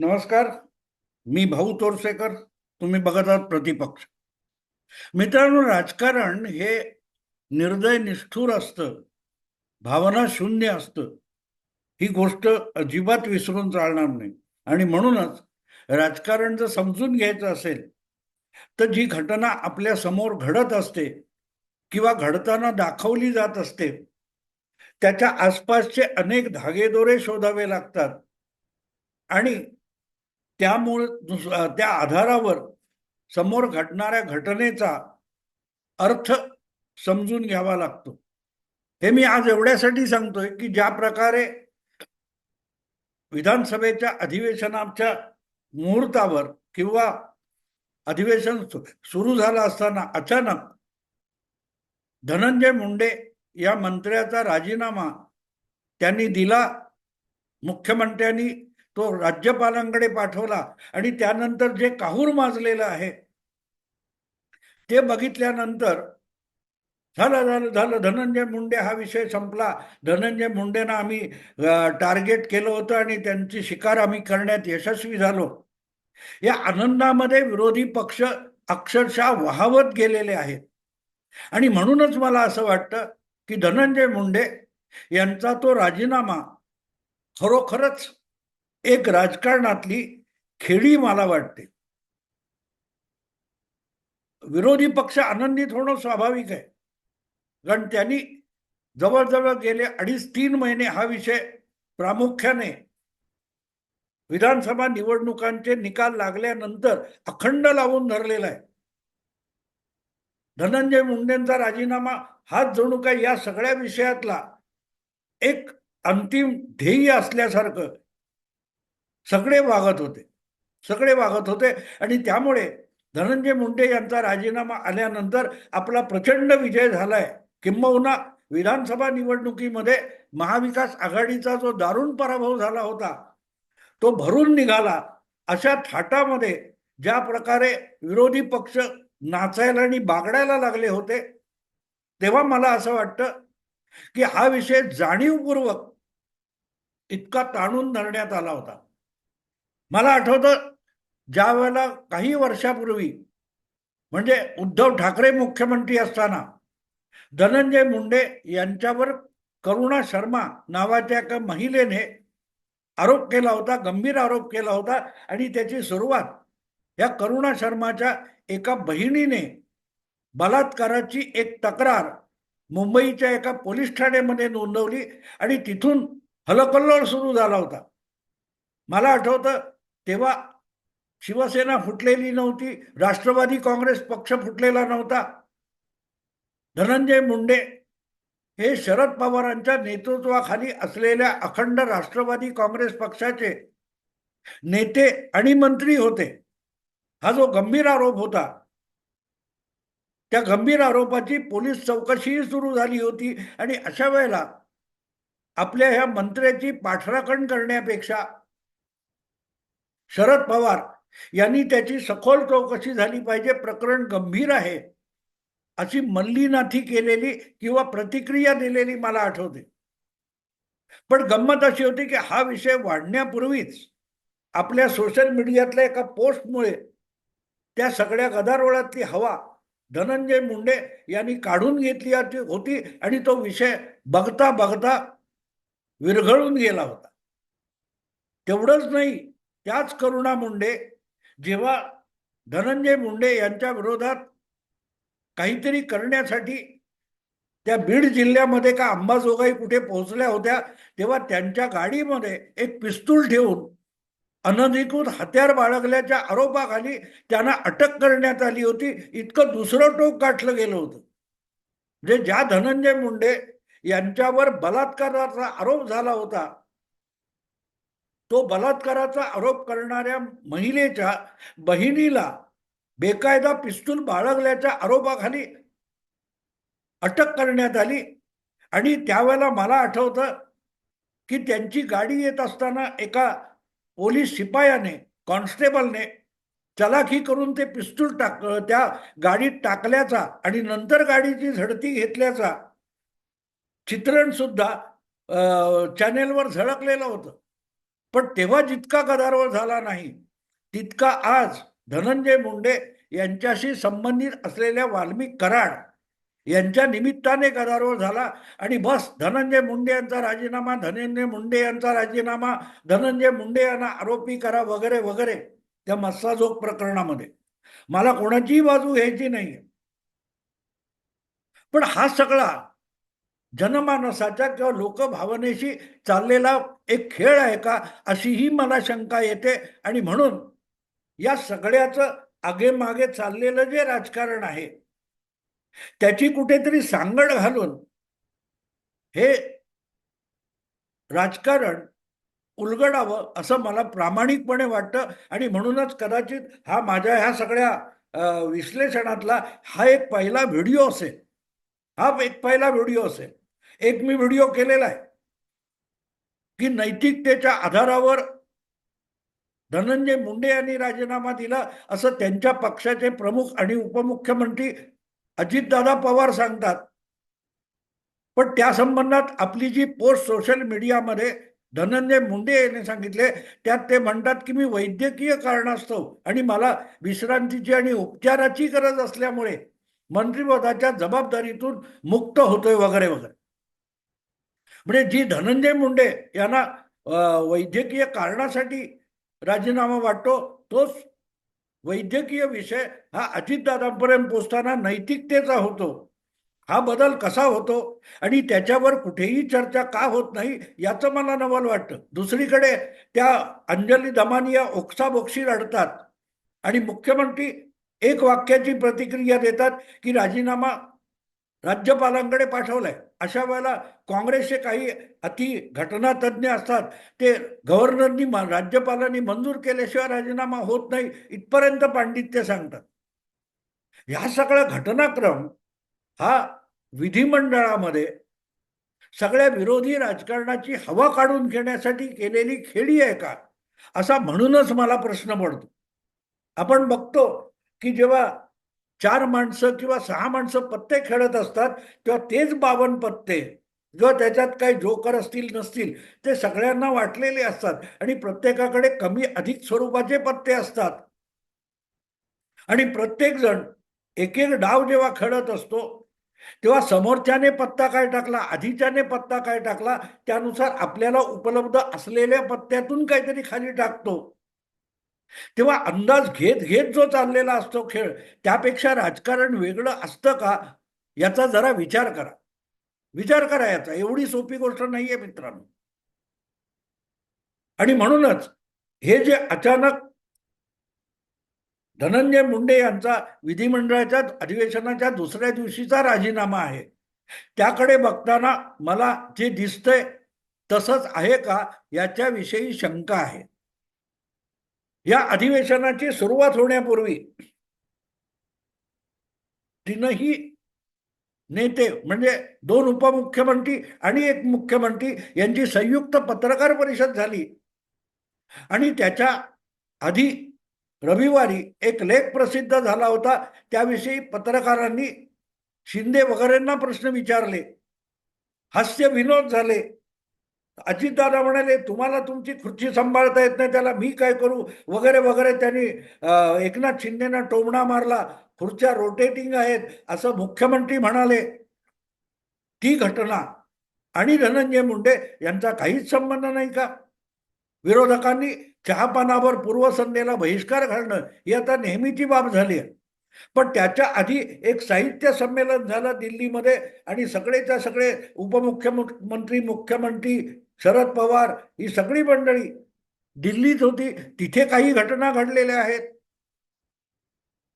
नमस्कार मी भाऊ तोरसेकर तुम्ही बघत आहात प्रतिपक्ष. मित्रांनो राजकारण हे निर्दय निष्ठूर असतं भावना शून्य असतं. ही गोष्ट अजिबात विसरून चालणार नाही. आणि म्हणूनच राजकारण जर समजून घ्यायचं असेल तर जी घटना आपल्यासमोर घडत असते किंवा घडताना दाखवली जात असते त्याच्या आसपासचे अनेक धागेदोरे शोधावे लागतात. आणि त्यामुळे दुस- त्या आधारावर समोर घडणाऱ्या घटनेचा अर्थ समजून घ्यावा लागतो. हे मी आज एवढ्यासाठी सांगतोय की ज्या प्रकारे विधानसभेच्या अधिवेशनाच्या मुहूर्तावर किंवा अधिवेशन सुरू झालं असताना अचानक धनंजय मुंडे या मंत्र्याचा राजीनामा त्यांनी दिला मुख्यमंत्र्यांनी तो राज्यपालांकडे पाठवला आणि त्यानंतर जे काहूर माजलेलं आहे ते बघितल्यानंतर झालं झालं झालं. धनंजय मुंडे हा विषय संपला. धनंजय मुंडेंना आम्ही टार्गेट केलं होतं आणि त्यांची शिकार आम्ही करण्यात यशस्वी झालो. या आनंदामध्ये विरोधी पक्ष अक्षरशः वाहवत गेलेले आहेत. आणि म्हणूनच मला असं वाटतं की धनंजय मुंडे यांचा तो राजीनामा खरोखरच एक राजकारणातली खेळी मला वाटते. विरोधी पक्ष आनंदित होणं स्वाभाविक आहे. कारण त्यांनी जवळजवळ गेले अडीच तीन महिने हा विषय प्रामुख्याने विधानसभा निवडणुकांचे निकाल लागल्यानंतर अखंड लावून धरलेला आहे. धनंजय मुंडेंचा राजीनामा हाच जणू काय या सगळ्या विषयातला एक अंतिम ध्येय असल्यासारखं सगळे वागत होते. सगळे वागत होते आणि त्यामुळे धनंजय मुंडे यांचा राजीनामा आल्यानंतर आपला प्रचंड विजय झालाय. किंबहुना विधानसभा निवडणुकीमध्ये महाविकास आघाडीचा जो दारुण पराभव झाला होता तो भरून निघाला. अशा थाटामध्ये ज्या प्रकारे विरोधी पक्ष नाचायला आणि बागडायला लागले होते तेव्हा मला असं वाटतं की हा विषय जाणीवपूर्वक इतका ताणून धरण्यात आला होता. मला आठवतं ज्या वेळेला काही वर्षापूर्वी म्हणजे उद्धव ठाकरे मुख्यमंत्री असताना धनंजय मुंडे यांच्यावर करुणा शर्मा नावाच्या एका महिलेने आरोप केला होता गंभीर आरोप केला होता आणि त्याची सुरुवात या करुणा शर्माच्या एका बहिणीने बलात्काराची एक तक्रार मुंबईच्या एका पोलीस ठाण्यामध्ये नोंदवली आणि तिथून हलकल्लोळ सुरू झाला होता. मला आठवतं तेव्हा शिवसेना फुटलेली नव्हती राष्ट्रवादी काँग्रेस पक्ष फुटलेला नव्हता. धनंजय मुंडे हे शरद पवारांच्या नेतृत्वाखाली असलेल्या अखंड राष्ट्रवादी काँग्रेस पक्षाचे नेते आणि मंत्री होते. हा जो गंभीर आरोप होता त्या गंभीर आरोपाची पोलीस चौकशीही सुरू झाली होती आणि अशा वेळेला आपल्या ह्या मंत्र्याची पाठराखण करण्यापेक्षा शरद पवार यांनी त्याची सखोल चौकशी झाली पाहिजे प्रकरण गंभीर आहे अशी मल्लीनाथी केलेली किंवा प्रतिक्रिया दिलेली मला आठवते. पण गंमत अशी होती की हा विषय वाढण्यापूर्वीच आपल्या सोशल मीडियातल्या एका पोस्टमुळे त्या सगळ्या गदारोळातली हवा धनंजय मुंडे यांनी काढून घेतली होती आणि तो विषय बघता बघता विरघळून गेला होता. तेवढंच नाही त्याच करुणा मुंडे जेव्हा धनंजय मुंडे यांच्या विरोधात काहीतरी करण्यासाठी त्या बीड जिल्ह्यामध्ये का अंबाजोगाई कुठे पोहोचल्या होत्या तेव्हा त्यांच्या गाडीमध्ये एक पिस्तूल ठेवून अनधिकृत हत्यार बाळगल्याच्या आरोपाखाली त्यांना अटक करण्यात आली होती. इतकं दुसरं टोक गाठलं गेलं होतं. म्हणजे ज्या धनंजय मुंडे यांच्यावर बलात्काराचा आरोप झाला होता तो बलात्काराचा आरोप करणाऱ्या महिलेच्या बहिणीला बेकायदा पिस्तूल बाळगल्याच्या आरोपाखाली अटक करण्यात आली. आणि त्यावेळेला मला आठवतं की त्यांची गाडी येत असताना एका पोलीस शिपायाने कॉन्स्टेबलने चलाखी करून ते पिस्तूल टाक त्या गाडीत टाकल्याचा आणि नंतर गाडीची झडती घेतल्याचा चित्रण सुद्धा चॅनेलवर झळकलेलं होतं. पण तेव्हा जितका गदारोळ झाला नाही तितका आज धनंजय मुंडे यांच्याशी संबंधित असलेल्या वाल्मिक कराड यांच्या निमित्ताने गदारोळ झाला आणि बस धनंजय मुंडे यांचा राजीनामा धनंजय मुंडे यांचा राजीनामा धनंजय मुंडे यांना आरोपी करा वगैरे वगैरे त्या मस्साजोग प्रकरणामध्ये. मला कोणाचीही बाजू घ्यायची नाही पण हा सगळा जनमानसाच्या किंवा लोकभावनेशी चाललेला एक खेळ आहे का अशीही मला शंका येते. आणि म्हणून या सगळ्याचं आगेमागे चाललेलं जे राजकारण आहे त्याची कुठेतरी सांगड घालून हे राजकारण उलगडावं असं मला प्रामाणिकपणे वाटतं. आणि म्हणूनच कदाचित हा माझ्या ह्या सगळ्या विश्लेषणातला हा एक पहिला व्हिडिओ असेल. हा एक पहिला व्हिडिओ असेल. एक मी व्हिडिओ केलेला आहे. की नैतिकतेच्या आधारावर धनंजय मुंडे यांनी राजीनामा दिला असं त्यांच्या पक्षाचे प्रमुख आणि उपमुख्यमंत्री अजितदादा पवार सांगतात. पण त्या संबंधात आपली जी पोस्ट सोशल मीडियामध्ये धनंजय मुंडे यांनी सांगितले त्यात ते म्हणतात की मी वैद्यकीय कारणास्तव आणि मला विश्रांतीची आणि उपचाराची गरज असल्यामुळे मंत्रिपदाच्या जबाबदारीतून मुक्त होतोय वगैरे वगैरे. म्हणजे जी धनंजय मुंडे यांना वैद्यकीय कारणासाठी राजीनामा वाटतो तोच वैद्यकीय विषय हा अजितदादांपर्यंत पोचताना नैतिकतेचा होतो. हा बदल कसा होतो आणि त्याच्यावर कुठेही चर्चा का होत नाही याचं मला नवल वाटतं. दुसरीकडे त्या अंजली दमानिया ओक्साबोक्षी रडतात आणि मुख्यमंत्री एक वाक्याची प्रतिक्रिया देतात की राजीनामा राज्यपालांकडे पाठवलंय. अशा वेळेला काँग्रेसचे काही अति घटनातज्ञ असतात ते गव्हर्नरनी राज्यपालांनी मंजूर केल्याशिवाय राजीनामा होत नाही इथपर्यंत पांडित्य सांगतात. ह्या सगळा घटनाक्रम हा विधिमंडळामध्ये सगळ्या विरोधी राजकारणाची हवा काढून घेण्यासाठी केलेली खेळी आहे का? असा म्हणूनच मला प्रश्न पडतो. आपण बघतो की जेव्हा चार माणसं किंवा सहा माणसं पत्ते खेळत असतात तेव्हा तेच बावन पत्ते. जेव्हा त्याच्यात काही जोकर असतील नसतील ते सगळ्यांना वाटलेले असतात आणि प्रत्येकाकडे कमी अधिक स्वरूपाचे पत्ते असतात. आणि प्रत्येक जण एक एक डाव जेव्हा खेळत असतो तेव्हा समोरच्याने पत्ता काय टाकला आधीच्याने पत्ता काय टाकला त्यानुसार आपल्याला उपलब्ध असलेल्या पत्त्यातून काहीतरी खाली टाकतो. तेव्हा अंदाज घेत घेत जो चाललेला असतो खेळ त्यापेक्षा राजकारण वेगळं असतं का? याचा जरा विचार करा. विचार करा याचा. एवढी सोपी गोष्ट नाहीये मित्रांनो. आणि म्हणूनच हे जे अचानक धनंजय मुंडे यांचा विधिमंडळाच्या अधिवेशनाच्या दुसऱ्या दिवशीचा राजीनामा आहे त्याकडे बघताना मला जे दिसतंय तसंच आहे का याच्याविषयी शंका आहे. या अधिवेशनाची सुरुवात होण्यापूर्वी तीनही नेते म्हणजे दोन उपमुख्यमंत्री आणि एक मुख्यमंत्री यांची संयुक्त पत्रकार परिषद झाली. आणि त्याच्या आधी रविवारी एक लेख प्रसिद्ध झाला होता. त्याविषयी पत्रकारांनी शिंदे वगैरेंना प्रश्न विचारले. हास्य विनोद झाले. अजितदादा म्हणाले तुम्हाला तुमची खुर्ची सांभाळता येत नाही त्याला मी काय करू? वगैरे वगैरे त्यांनी एकनाथ शिंदेना टोमणा मारला. खुर्च्या रोटेटिंग आहेत असं मुख्यमंत्री म्हणाले. ती घटना आणि धनंजय मुंडे यांचा काहीच संबंध नाही का? विरोधकांनी चहापानावर पूर्वसंध्येला बहिष्कार घालणं ही आता नेहमीची बाब झाली आहे. पण त्याच्या आधी एक साहित्य संमेलन झालं दिल्लीमध्ये आणि सगळेच्या सगळे उपमुख्यमंत्री मुख्यमंत्री शरद पवार ही सगळी मंडळी दिल्लीत होती. तिथे काही घटना घडलेल्या आहेत.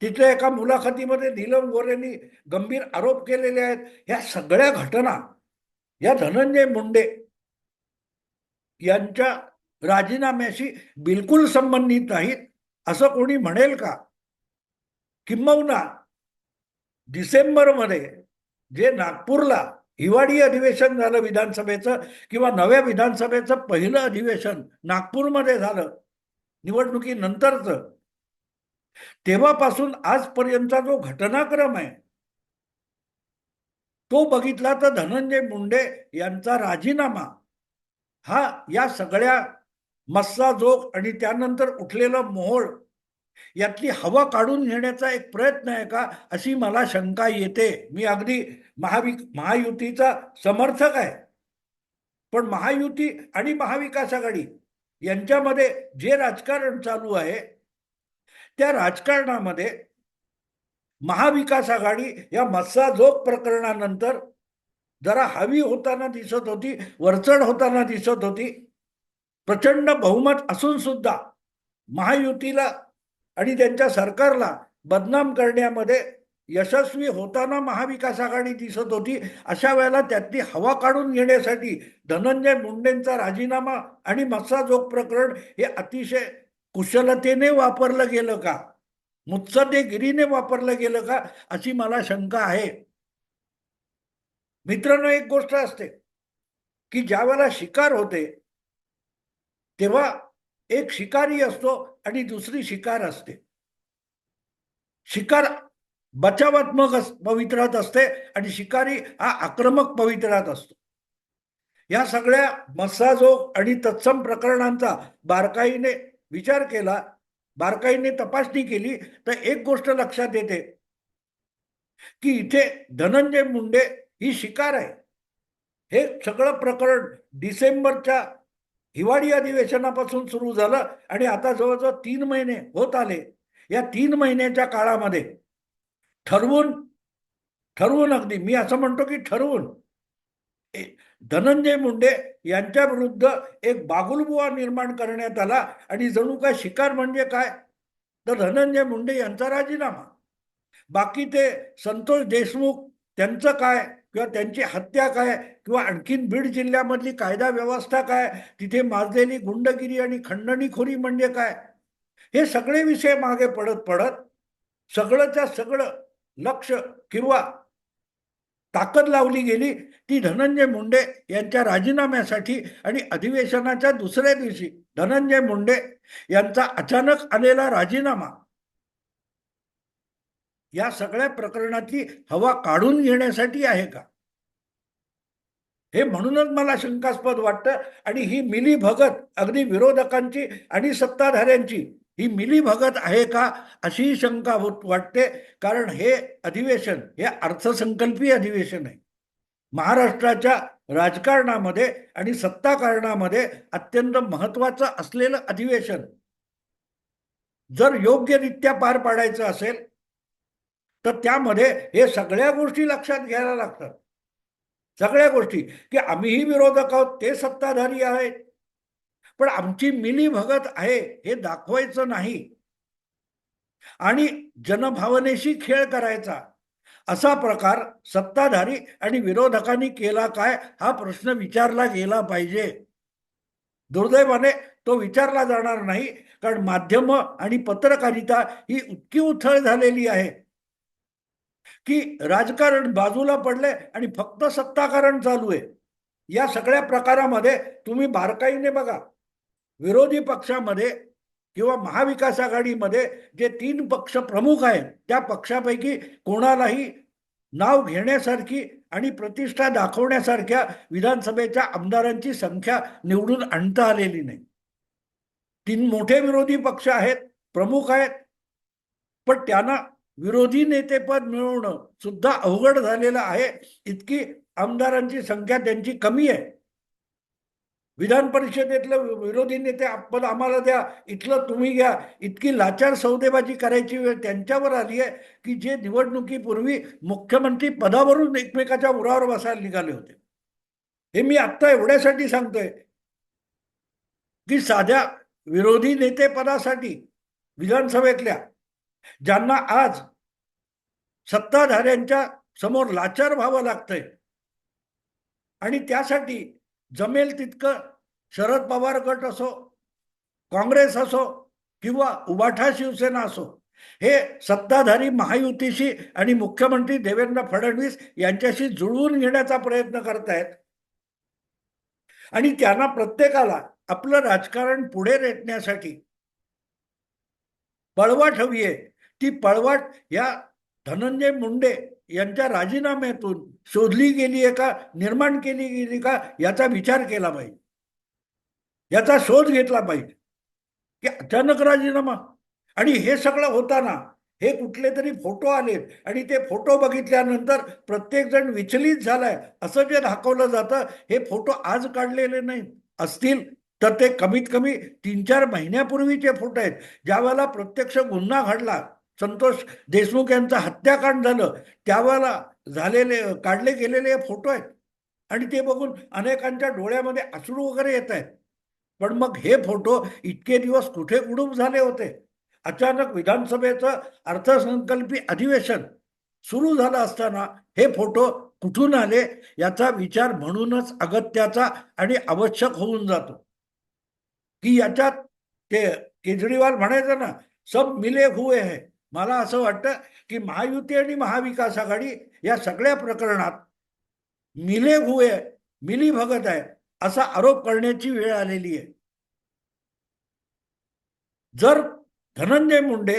तिथल्या एका मुलाखतीमध्ये नीलम गोरेंनी गंभीर आरोप केलेले आहेत. ह्या सगळ्या घटना या धनंजय मुंडे यांच्या राजीनाम्याशी बिलकुल संबंधित नाहीत. असं कोणी म्हणेल का? किंबहुना डिसेंबरमध्ये जे नागपूरला हिवाळी अधिवेशन झालं विधानसभेचं किंवा नव्या विधानसभेचं पहिलं अधिवेशन नागपूरमध्ये झालं निवडणुकीनंतरचं. तेव्हापासून आजपर्यंतचा जो घटनाक्रम आहे तो बघितला तर धनंजय मुंडे यांचा राजीनामा हा या सगळ्या मस्साजोग आणि त्यानंतर उठलेलं मोहोळ यातली हवा काढून घेण्याचा एक प्रयत्न आहे का अशी मला शंका येते. मी अगदी महावि महायुतीचा समर्थक आहे. पण महायुती आणि महाविकास आघाडी यांच्यामध्ये जे राजकारण चालू आहे त्या राजकारणामध्ये महाविकास आघाडी या मस्साजोग प्रकरणानंतर जरा हवी होताना दिसत होती वरचढ होताना दिसत होती. प्रचंड बहुमत असून सुद्धा महायुतीला आणि त्यांच्या सरकारला बदनाम करण्यामध्ये यशस्वी होताना महाविकास आघाडी दिसत होती. अशा वेळेला त्यातली हवा काढून घेण्यासाठी धनंजय मुंडेंचा राजीनामा आणि मत्साजोग प्रकरण हे अतिशय कुशलतेने वापरलं गेलं का? मुत्सदेगिरीने वापरलं गेलं का? अशी मला शंका आहे. मित्रांनो एक गोष्ट असते की ज्या वेळेला शिकार होते तेव्हा एक शिकारी असतो आणि दुसरी शिकार असते. शिकार बचावात्मक अस- पवित्रात असते आणि शिकारी हा आक्रमक पवित्रात असतो. या सगळ्या मस्साजोग आणि तत्सम प्रकरणांचा बारकाईने विचार केला बारकाईने तपासणी केली तर एक गोष्ट लक्षात येते. की इथे धनंजय मुंडे ही शिकार आहे. हे सगळं प्रकरण डिसेंबरच्या हिवाळी अधिवेशनापासून सुरू झालं आणि आता जवळजवळ तीन महिने होत आले. या तीन महिन्याच्या काळामध्ये ठरवून ठरवून अगदी मी असं म्हणतो की ठरवून ए- धनंजय मुंडे यांच्या विरुद्ध एक बागुलबुवा निर्माण करण्यात आला आणि जणू काय शिकार म्हणजे काय? तर धनंजय मुंडे यांचा राजीनामा. बाकी ते संतोष देशमुख त्यांचं काय? किंवा त्यांची हत्या काय? किंवा आणखीन बीड जिल्ह्यामधली कायदा व्यवस्था काय? तिथे माजलेली गुंडगिरी आणि खंडणीखोरी म्हणजे काय? हे सगळे विषय मागे पडत पडत सगळंच्या सगळं लक्ष किंवा ताकद लावली गेली. ती धनंजय मुंडे यांच्या राजीनाम्यासाठी आणि अधिवेशनाच्या दुसऱ्या दिवशी धनंजय मुंडे यांचा अचानक आलेला राजीनामा या सगळ्या प्रकरणातली हवा काढून घेण्यासाठी आहे का? हे म्हणूनच मला शंकास्पद वाटतं. आणि ही मिली भगत अगदी विरोधकांची आणि सत्ताधाऱ्यांची ही मिली भगत आहे का? अशी शंका होत वाटते. कारण हे अधिवेशन हे अर्थसंकल्पीय अधिवेशन आहे. महाराष्ट्राच्या राजकारणामध्ये आणि सत्ताकारणामध्ये अत्यंत महत्वाचं असलेलं अधिवेशन. जर योग्यरित्या पार पाडायचं असेल तर त्यामध्ये हे सगळ्या गोष्टी लक्षात घ्यायला लागतात. सगळ्या गोष्टी. की आम्हीही विरोधक आहोत ते सत्ताधारी आहेत. पण आमची मिली भगत आहे हे दाखवायचं नाही. आणि जनभावनेशी खेळ करायचा. असा प्रकार सत्ताधारी आणि विरोधकांनी केला काय हा प्रश्न विचारला गेला पाहिजे. दुर्दैवाने तो विचारला जाणार नाही कारण माध्यम आणि पत्रकारिता ही इतकी उथळ झालेली आहे. की राजकारण बाजूला पडलंय आणि फक्त सत्ताकारण चालू आहे. या सगळ्या प्रकारामध्ये तुम्ही बारकाईने बघा. विरोधी पक्षामध्ये किंवा महाविकास आघाडीमध्ये जे तीन पक्ष प्रमुख आहेत त्या पक्षापैकी कोणालाही नाव घेण्यासारखी आणि प्रतिष्ठा दाखवण्यासारख्या विधानसभेच्या आमदारांची संख्या निवडून आणता आलेली नाही. तीन मोठे विरोधी पक्ष आहेत प्रमुख आहेत. पण त्यांना विरोधी नेतेपद मिळवणं सुद्धा अवघड झालेलं आहे. इतकी आमदारांची संख्या त्यांची कमी आहे. विधान परिषदेतलं विरोधी नेते पद आम्हाला द्या इथलं तुम्ही घ्या. इतकी लाचार सौदेबाजी करायची वेळ त्यांच्यावर आली आहे की जे निवडणुकीपूर्वी मुख्यमंत्री पदावरून एकमेकाच्या उरावर बसायला निघाले होते. हे मी आत्ता एवढ्यासाठी सांगतोय की साध्या विरोधी नेते पदासाठी विधानसभेतल्या ज्यांना आज सत्ताधाऱ्यांच्या समोर लाचार व्हावं लागतंय. आणि त्यासाठी जमेल तितकं शरद पवार गट असो काँग्रेस असो किंवा उबाठा शिवसेना असो हे सत्ताधारी महायुतीशी आणि मुख्यमंत्री देवेंद्र फडणवीस यांच्याशी जुळवून घेण्याचा प्रयत्न करतायत. आणि त्यांना प्रत्येकाला आपलं राजकारण पुढे रेटण्यासाठी बळवा हवी आहे ती पळवाट या धनंजय मुंडे यांच्या राजीनाम्यातून शोधली गेली आहे का? निर्माण केली गेली का? याचा विचार केला पाहिजे. याचा शोध घेतला पाहिजे. की अचानक राजीनामा. आणि हे सगळं होताना हे कुठले तरी फोटो आले आणि ते फोटो बघितल्यानंतर प्रत्येक जण विचलित झालाय. असं जे दाखवलं जातं हे फोटो आज काढलेले नाहीत. असतील तर ते कमीत कमी तीन चार महिन्यापूर्वीचे फोटो आहेत. ज्यावेळेला प्रत्यक्ष गुन्हा घडला संतोष देशमुख यांचं हत्याकांड झालं. त्यावेळेला झालेले काढले गेलेले फोटो आहेत. आणि ते बघून अनेकांच्या डोळ्यामध्ये अश्रू वगैरे येत आहेत. पण मग हे फोटो इतके दिवस कुठे कुडूप झाले होते? अचानक विधानसभेचं अर्थसंकल्पी अधिवेशन सुरू झालं असताना हे फोटो कुठून आले याचा विचार म्हणूनच अगत्याचा आणि आवश्यक होऊन जातो. की याच्यात ते केजरीवाल म्हणायचं ना सब मिले हुए है. मला असं वाटतं की महायुती आणि महाविकास आघाडी या सगळ्या प्रकरणात मिले हुए मिली भगत आहे असा आरोप करण्याची वेळ आलेली आहे. जर धनंजय मुंडे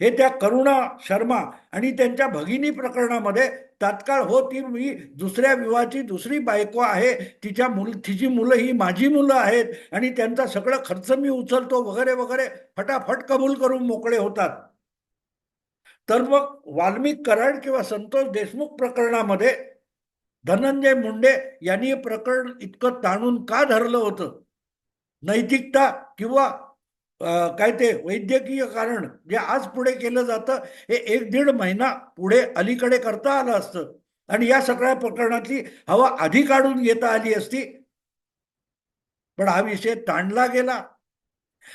हे त्या करुणा शर्मा आणि त्यांच्या भगिनी प्रकरणामध्ये तात्काळ हो ती मी दुसऱ्या विवाहाची दुसरी बायको आहे तिच्या मुल तिची मुलं ही माझी मुलं आहेत आणि त्यांचा सगळं खर्च मी उचलतो वगैरे वगैरे फटाफट कबूल करून मोकळे होतात. तर मग वाल्मिक कराड किंवा संतोष देशमुख प्रकरणामध्ये धनंजय मुंडे यांनी हे प्रकरण इतकं ताणून का धरलं होतं? नैतिकता किंवा काय ते वैद्यकीय कारण जे आज पुढे केलं जातं हे एक दीड महिना पुढे अलीकडे करता आलं असतं. आणि या सगळ्या प्रकरणातली हवा आधी काढून घेता आली असती. पण हा विषय ताणला गेला.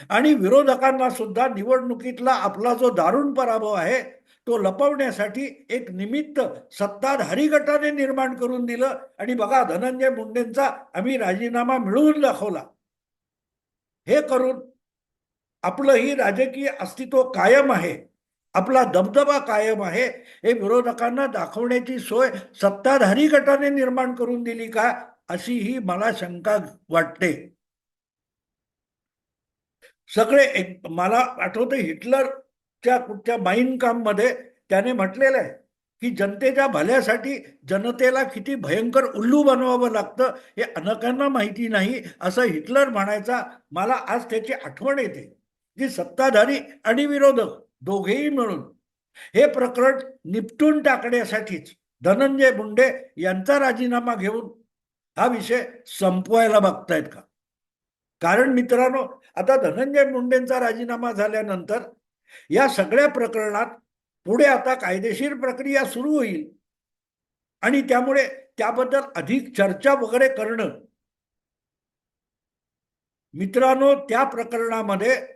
आणि विरोधकांना सुद्धा निवडणुकीतला आपला जो दारुण पराभव आहे तो लपवण्यासाठी एक निमित्त सत्ताधारी गटाने निर्माण करून दिलं. आणि बघा धनंजय मुंडेंचा आम्ही राजीनामा मिळवून दाखवला. हे करून आपलं ही राजकीय अस्तित्व कायम आहे. आपला दबदबा कायम आहे. हे विरोधकांना दाखवण्याची सोय सत्ताधारी गटाने निर्माण करून दिली का अशी ही मला शंका वाटते. सगळे एक मला आठवतं हिटलर च्या कुठच्या माईन काममध्ये त्याने म्हटलेलं आहे की जनतेच्या भल्यासाठी जनतेला किती भयंकर उल्लू बनवावं लागतं हे अनेकांना माहिती नाही असं हिटलर म्हणायचा मला आज त्याची आठवण येते. की सत्ताधारी आणि विरोधक दोघेही मिळून हे प्रकरण निपटून टाकण्यासाठीच धनंजय मुंडे यांचा राजीनामा घेऊन हा विषय संपवायला बघतायत का? कारण मित्रांनो आता धनंजय मुंडेंचा राजीनामा झाल्यानंतर या सगळ्या प्रकरणात पुढे आता कायदेशीर प्रक्रिया सुरू होईल. आणि त्यामुळे त्याबद्दल अधिक चर्चा वगैरे करणं. मित्रांनो त्या प्रकरणामध्ये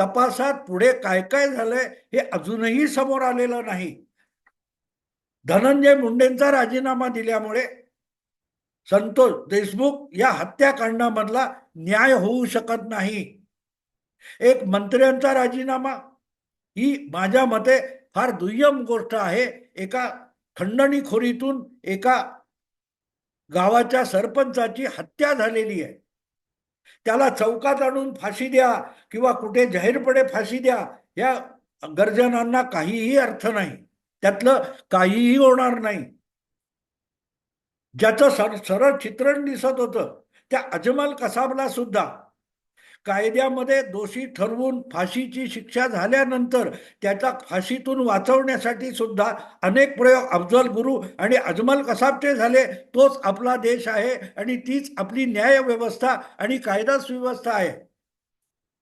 तपासात पुढे काय काय झालंय हे अजूनही समोर आलेलं नाही. धनंजय मुंडेंचा राजीनामा दिल्यामुळे संतोष देशमुख या हत्याकांडामधला न्याय होऊ शकत नाही. एक मंत्र्यांचा राजीनामा ही माझ्या मते फार दुय्यम गोष्ट आहे. एका खंडणीखोरीतून एका गावाच्या सरपंचाची हत्या झालेली आहे. त्याला चौकात आणून फाशी द्या किंवा कुठे जाहीरपणे फाशी द्या या गर्जनांना काहीही अर्थ नाही. त्यातलं काहीही होणार नाही. ज्याचं सर सरळ चित्रण दिसत होतं त्या अजमल कसाबला सुद्धा कायद्यामध्ये दोषी ठरवून फाशीची शिक्षा झाल्यानंतर त्याचा फाशीतून वाचवण्यासाठी सुद्धा अनेक प्रयोग अफजल गुरु आणि अजमल कसाबचे झाले तोच आपला देश आहे आणि तीच आपली न्याय व्यवस्था आणि कायदा सुव्यवस्था आहे.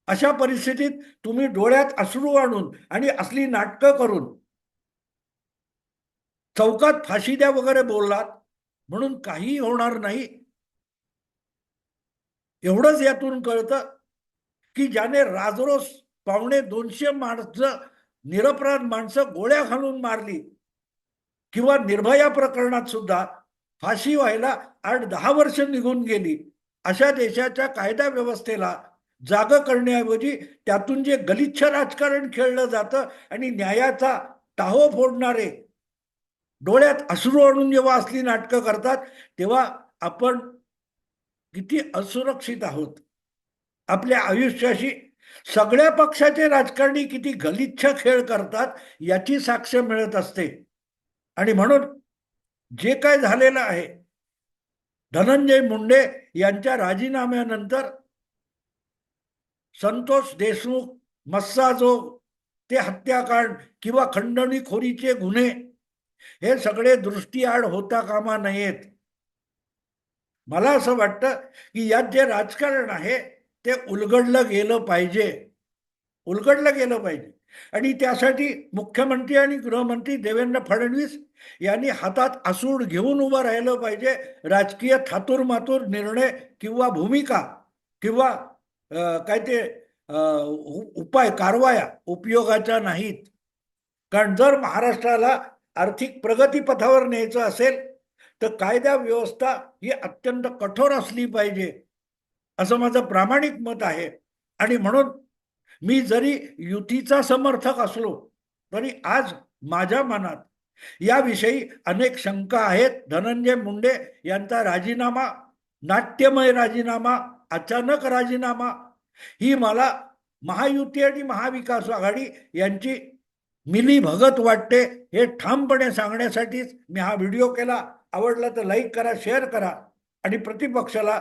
अशा परिस्थितीत तुम्ही डोळ्यात अश्रू आणून आणि असली नाटकं करून चौकात फाशी द्या वगैरे बोललात म्हणून काही होणार नाही. एवढंच यातून कळतं की ज्याने राजरोस पावणे दोनशे माणसं निरपराध माणसं गोळ्या घालून मारली. किंवा निर्भया प्रकरणात सुद्धा फाशी व्हायला आठ दहा वर्ष निघून गेली. अशा देशाच्या कायदा व्यवस्थेला जाग करण्याऐवजी त्यातून जे गलिच्छ राजकारण खेळलं जातं आणि न्यायाचा टाहो फोडणारे डोळ्यात अश्रू आणून जेव्हा असली नाटकं करतात तेव्हा आपण किती असुरक्षित आहोत. आपल्या आयुष्याशी सगळ्या पक्षाचे राजकारणी किती गलिच्छ खेळ करतात याची साक्ष मिळत असते. आणि म्हणून जे काय झालेलं आहे धनंजय मुंडे यांच्या राजीनाम्यानंतर संतोष देशमुख मस्साजोग ते हत्याकांड किंवा खंडणीखोरीचे गुन्हे हे सगळे दृष्टीआड होता कामा नयेत. मला असं वाटतं की यात जे राजकारण आहे ते उलगडलं गेलं पाहिजे. उलगडलं गेलं पाहिजे. आणि त्यासाठी मुख्यमंत्री आणि गृहमंत्री देवेंद्र फडणवीस यांनी हातात आसूड घेऊन उभं राहिलं पाहिजे. राजकीय थातूरमातूर निर्णय किंवा भूमिका किंवा काय ते उ- उपाय कारवाया उपयोगाच्या नाहीत. कारण जर महाराष्ट्राला आर्थिक प्रगतीपथावर न्यायचं असेल तर कायदा व्यवस्था ही अत्यंत कठोर असली पाहिजे. असं माझं प्रामाणिक मत आहे. आणि म्हणून मी जरी युतीचा समर्थक असलो तरी आज माझ्या मनात याविषयी अनेक शंका आहेत. धनंजय मुंडे यांचा राजीनामा नाट्यमय राजीनामा अचानक राजीनामा ही मला महायुती आणि महाविकास आघाडी यांची मिली भगत वाटते हे ठामपणे सांगण्यासाठीच मी हा व्हिडिओ केला. आवडला तर लाईक करा शेअर करा आणि प्रतिपक्षाला